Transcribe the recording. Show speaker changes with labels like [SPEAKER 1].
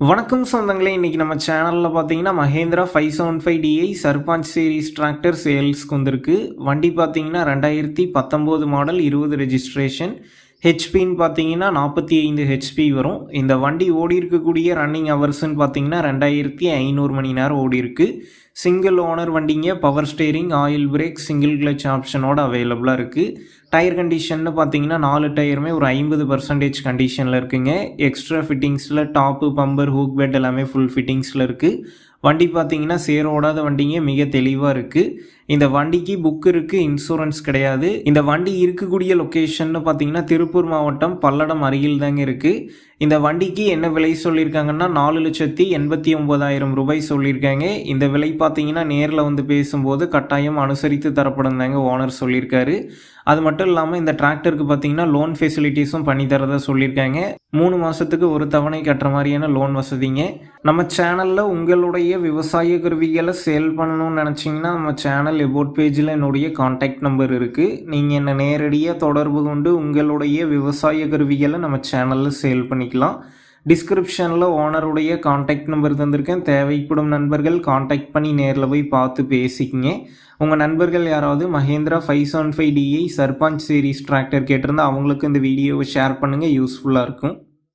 [SPEAKER 1] வணக்கம் சொந்தங்களே இன்றைக்கி நம்ம சேனலில் பார்த்தீங்கன்னா Mahindra five seven five DI Sarpanch series tractor சேல்ஸ்க்கு வந்திருக்கு. வண்டி பார்த்தீங்கன்னா ரெண்டாயிரத்தி பத்தொம்போது மாடல் இருபது ரெஜிஸ்ட்ரேஷன் ஹெச்பின்னு பார்த்தீங்கன்னா நாற்பத்தி ஐந்து ஹெச்பி வரும். இந்த வண்டி ஓடி இருக்கக்கூடிய ரன்னிங் ஹவர்ஸ்ன்னு பார்த்தீங்கன்னா ரெண்டாயிரத்தி ஐநூறு மணி நேரம் ஓடி இருக்கு சிங்கிள் ஓனர் வண்டிங்க power steering oil brake single clutch ஆப்ஷனோட அவைலபிளாக இருக்குது டயர் கண்டிஷன்னு பார்த்தீங்கன்னா நாலு டயருமே ஒரு ஐம்பது பர்சன்டேஜ் கண்டிஷனில் இருக்குங்க. எக்ஸ்ட்ரா ஃபிட்டிங்ஸில் டாப்பு பம்பர் ஹூக் பெட் எல்லாமே ஃபுல் ஃபிட்டிங்ஸில் இருக்குது வண்டி பார்த்தீங்கன்னா சேரோடாத வண்டிங்க மிக தெளிவாக இருக்குது இந்த வண்டிக்கு புக் இருக்குது இன்சூரன்ஸ் கிடையாது. இந்த வண்டி இருக்கக்கூடிய லொக்கேஷன்னு பார்த்தீங்கன்னா திருப்பூர் மாவட்டம் பல்லடம் அருகில் தாங்க இருக்குது இந்த வண்டிக்கு என்ன விலை சொல்லியிருக்காங்கன்னா நாலு லட்சத்தி எண்பத்தி ஒம்பதாயிரம் ரூபாய் சொல்லியிருக்காங்க. இந்த விலை பார்த்தீங்கன்னா நேரில் வந்து பேசும்போது கட்டாயம் அனுசரித்து தரப்படும் தாங்க ஓனர் சொல்லியிருக்காரு. அது மட்டும் இல்லாமல் இந்த டிராக்டருக்கு பார்த்தீங்கன்னா லோன் ஃபெசிலிட்டிஸும் பண்ணி தரதா சொல்லியிருக்காங்க. மூணு மாதத்துக்கு ஒரு தவணை கட்டுற மாதிரியான லோன் வசதிங்க. நம்ம சேனலில் உங்களுடைய விவசாய கருவிகளை சேல் பண்ணணும்னு நினச்சிங்கன்னா நம்ம சேனல் எபோட் பேஜில் என்னுடைய காண்டாக்ட் நம்பர் இருக்குது நீங்கள் என்னை நேரடியாக தொடர்பு கொண்டு உங்களுடைய விவசாய கருவிகளை நம்ம சேனலில் சேல் பண்ணிக்கலாம். டிஸ்கிரிப்ஷனில் ஓனருடைய காண்டாக்ட் நம்பர் தந்திருக்கேன். தேவைப்படும் நண்பர்கள் காண்டாக்ட் பண்ணி நேரில் போய் பார்த்து பேசிக்கிங்க. உங்கள் நண்பர்கள் யாராவது Mahindra five seven five DI Sarpanch series tractor கேட்டிருந்தால் அவங்களுக்கு இந்த வீடியோவை ஷேர் பண்ணுங்கள் யூஸ்ஃபுல்லாக இருக்கும்.